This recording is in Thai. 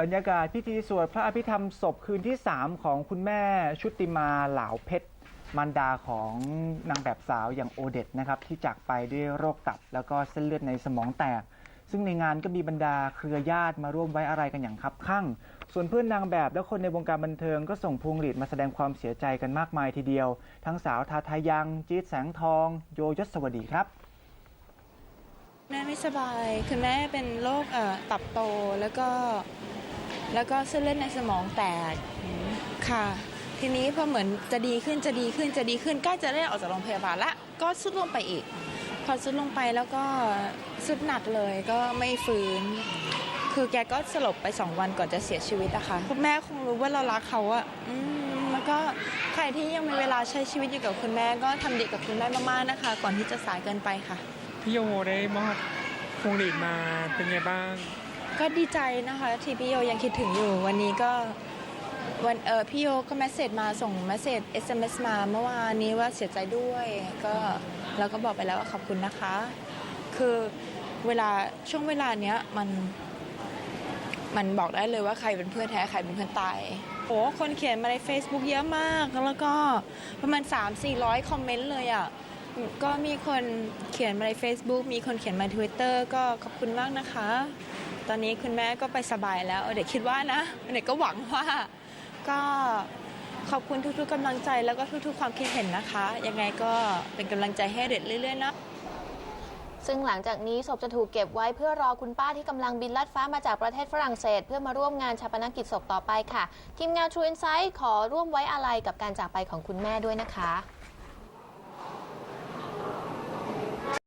บรรยากาศพิธีสวดพระอภิธรรมศพคืนที่ 3 ของคุณแม่ชุติมาเหลาเพชรมารดาของนางแบบสาวอย่างโอเดตนะครับที่จากไปด้วยโรคตับแล้วก็เส้นเลือดในสมองแตก ซึ่งในงานก็มีบรรดาเครือญาติมาร่วมไว้อะไรกันอย่างคับคั่ง ส่วนเพื่อนนางแบบและคนในวงการบันเทิงก็ส่งพวงหลีดมาแสดงความเสียใจกันมากมายทีเดียว ทั้งสาวทาทายังจีดแสงทอง โยยศสวัสดีครับแม่ไม่สบาย คือแม่เป็นโรคตับโตแล้วก็ แล้วก็เส้นเลือดในสมองแตกค่ะ ทีนี้พอเหมือนจะดีขึ้นจะดีขึ้นจะดีขึ้นใกล้จะได้ออกจากโรงพยาบาลละก็สุดลงไปอีก พอสุดลงไปแล้วก็สุดหนักเลยก็ไม่ฟื้น คือแกก็สลบไปสองวันก่อนจะเสียชีวิตอะค่ะคุณแม่คงรู้ว่าเรารักเขาอะมแล้วก็ใครที่ยังมีเวลาใช้ชีวิตอยู่กับคุณแม่ก็ทำดีกับคุณแม่มากๆนะคะ ก่อนที่จะสายเกินไปค่ะพี่โยได้มอบพวงหลีดมาเป็นไงบ้าง ก็ดีใจนะคะที่พี่โยยังคิดถึงอยู่ วันนี้ก็วันเออพี่โยก็เมสเซจมาส่งเมสเซจ SMS มาเมื่อวานนี้ว่าเสียใจด้วย ก็เราก็บอกไปแล้วว่าขอบคุณนะคะ คือเวลาช่วงเวลาเนี้ยมันมันบอกได้เลยว่าใครเป็นเพื่อนแท้ใครเป็นเพื่อนตายโอ้คนเขียนมาใน Facebook เยอะมาก แล้วก็ประมาณ 3-400 คอมเมนต์เลยอะก็มีคนเขียนมาใน Facebook มีคนเขียนมา Twitter ก็ขอบคุณมากนะคะ ตอนนี้คุณแม่ก็ไปสบายแล้วเด็กคิดว่านะเด็กก็หวังว่าก็ขอบคุณทุกๆกำลังใจแล้วก็ทุกๆ ความคิดเห็นนะคะ ยังไงก็เป็นกำลังใจให้เด็กเรื่อยๆนะซึ่งหลังจากนี้ศพจะถูกเก็บไว้เพื่อรอคุณป้าที่กำลังบินลัดฟ้ามาจากประเทศฝรั่งเศส เพื่อมาร่วมงานชาปนกิจศพต่อไปค่ะ ทีมงาน True Insight ขอร่วมไว้อาลัยกับการจากไปของคุณแม่ด้วยนะคะ